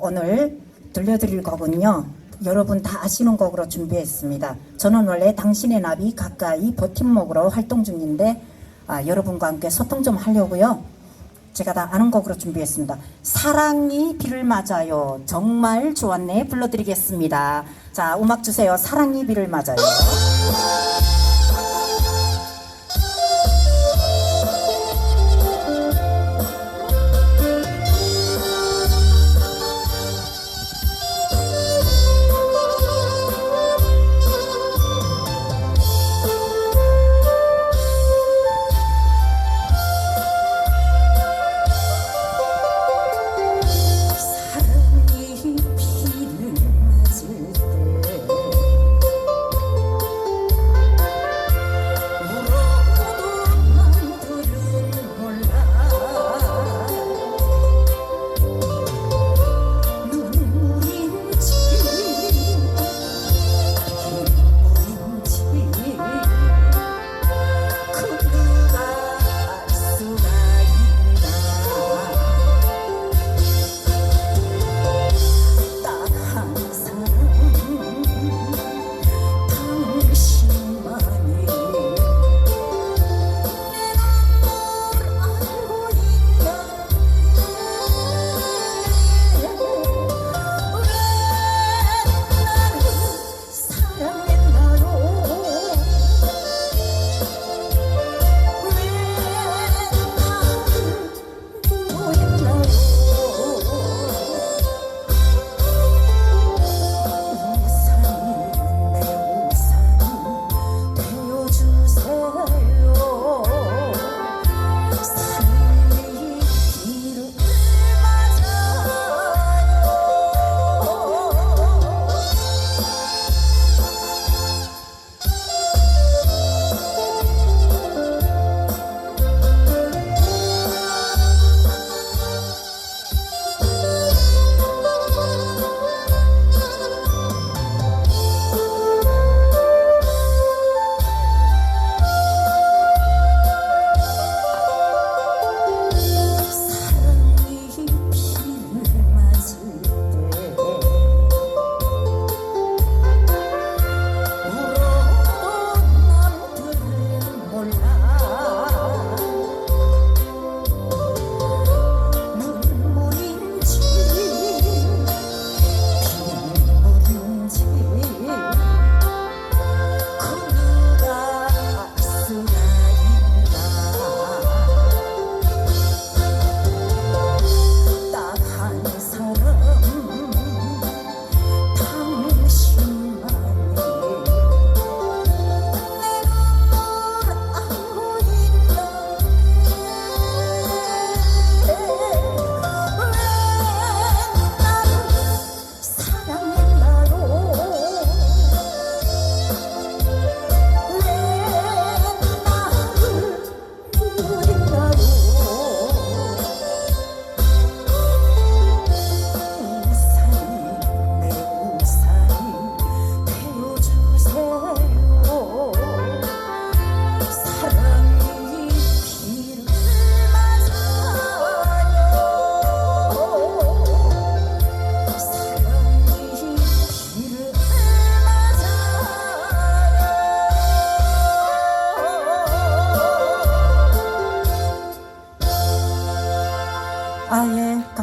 오늘 들려드릴 곡은요. 여러분 다 아시는 곡으로 준비했습니다. 저는 원래 당신의 나비 가까이 버팀목으로 활동 중인데 아, 여러분과 함께 소통 좀 하려고요. 제가 다 아는 곡으로 준비했습니다. 사랑이 비를 맞아요. 정말 좋았네. 불러드리겠습니다. 자, 음악 주세요. 사랑이 비를 맞아요.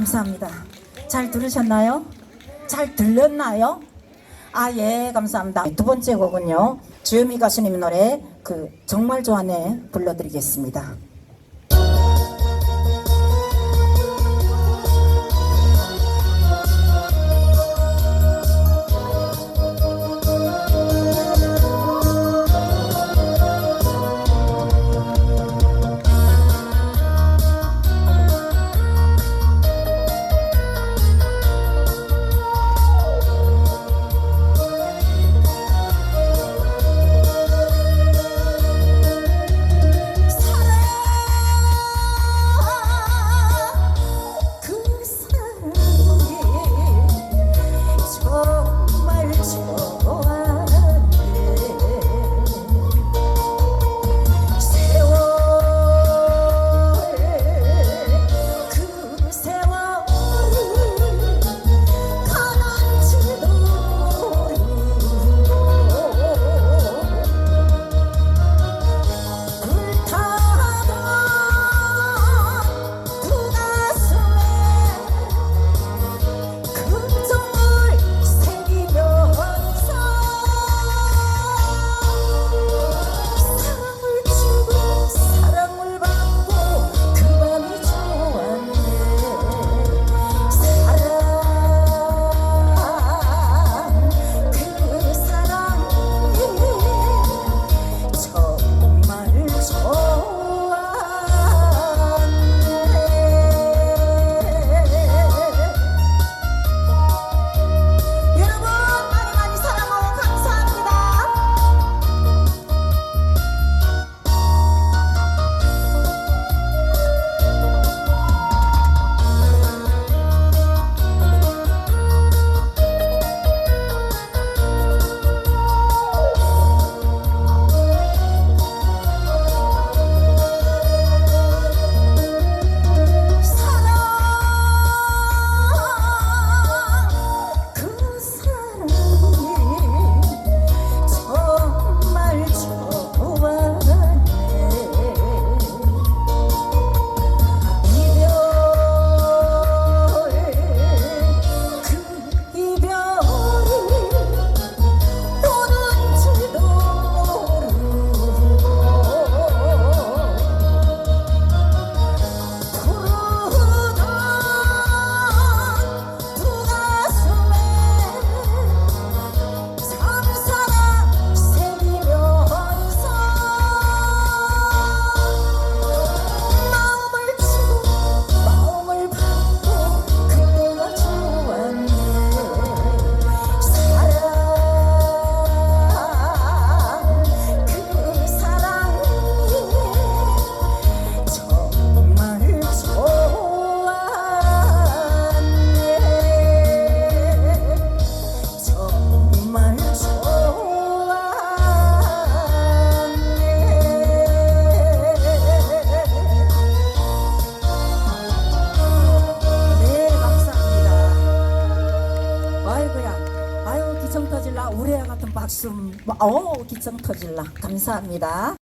감사합니다. 잘 들으셨나요? 잘 들렸나요? 아, 예, 감사합니다. 두 번째 곡은요, 주요미 가수님 노래, 그, 정말 좋아하네, 불러드리겠습니다. 박수, 어, 기청 터질라. 감사합니다.